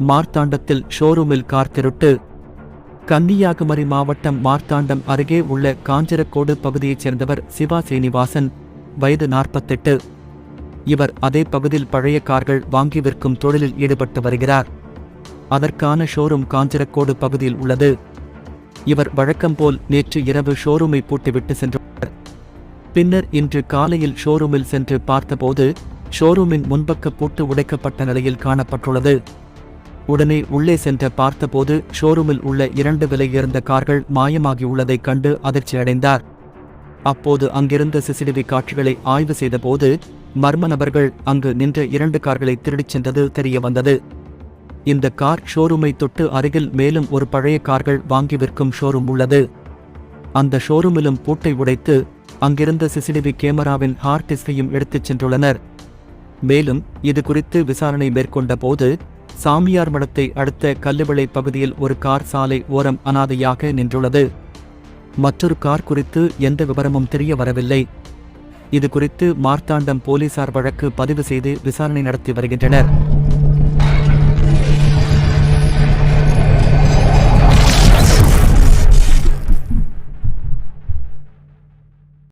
மார்த்தாண்டத்தில் ஷோரூமில் கார் திருட்டு. கன்னியாகுமரி மாவட்டம் மார்த்தாண்டம் அருகே உள்ள காஞ்சரக்கோடு பகுதியைச் சேர்ந்தவர் சிவா சீனிவாசன் வயது நாற்பத்தெட்டு. இவர் அதே பகுதியில் பழைய கார்கள் வாங்கி விற்கும் தொழிலில் ஈடுபட்டு வருகிறார். அதற்கான ஷோரூம் காஞ்சரக்கோடு பகுதியில் உள்ளது. இவர் வழக்கம் போல் நேற்று இரவு ஷோரூமை பூட்டிவிட்டு சென்றார் பின்னர் இன்று காலையில் ஷோரூமில் சென்று பார்த்தபோது ஷோரூமின் முன்பக்க பூட்டு உடைக்கப்பட்ட நிலையில் காணப்பட்டுள்ளது. உடனே உள்ளே சென்ற பார்த்தபோது ஷோரூமில் உள்ள இரண்டு விலையுயர்ந்த கார்கள் மாயமாகியுள்ளதைக் கண்டு அதிர்ச்சியடைந்தார். அப்போது அங்கிருந்த சிசிடிவி காட்சிகளை ஆய்வு செய்தபோது மர்ம நபர்கள் அங்கு நின்ற இரண்டு கார்களை திருடிச் சென்றது தெரிய வந்தது. இந்த கார் ஷோரூமை தொட்டு அருகில் மேலும் ஒரு பழைய கார்கள் வாங்கி விற்கும் ஷோரூம் உள்ளது. அந்த ஷோரூமிலும் பூட்டை உடைத்து அங்கிருந்த சிசிடிவி கேமராவின் ஹார்ட் டிஸ்கையும் எடுத்துச் சென்றுள்ளனர். மேலும் இது குறித்து விசாரணை மேற்கொண்ட போது சாமியார் மடத்தை அடுத்த கல்லுவிளை பகுதியில் ஒரு கார் சாலை ஓரம் அனாதையாக நின்றுள்ளது. மற்றொரு கார் குறித்து எந்த விவரமும் தெரிய வரவில்லை. இது குறித்து மார்த்தாண்டம் போலீசார் வழக்கு பதிவு செய்து விசாரணை நடத்தி வருகின்றனர்.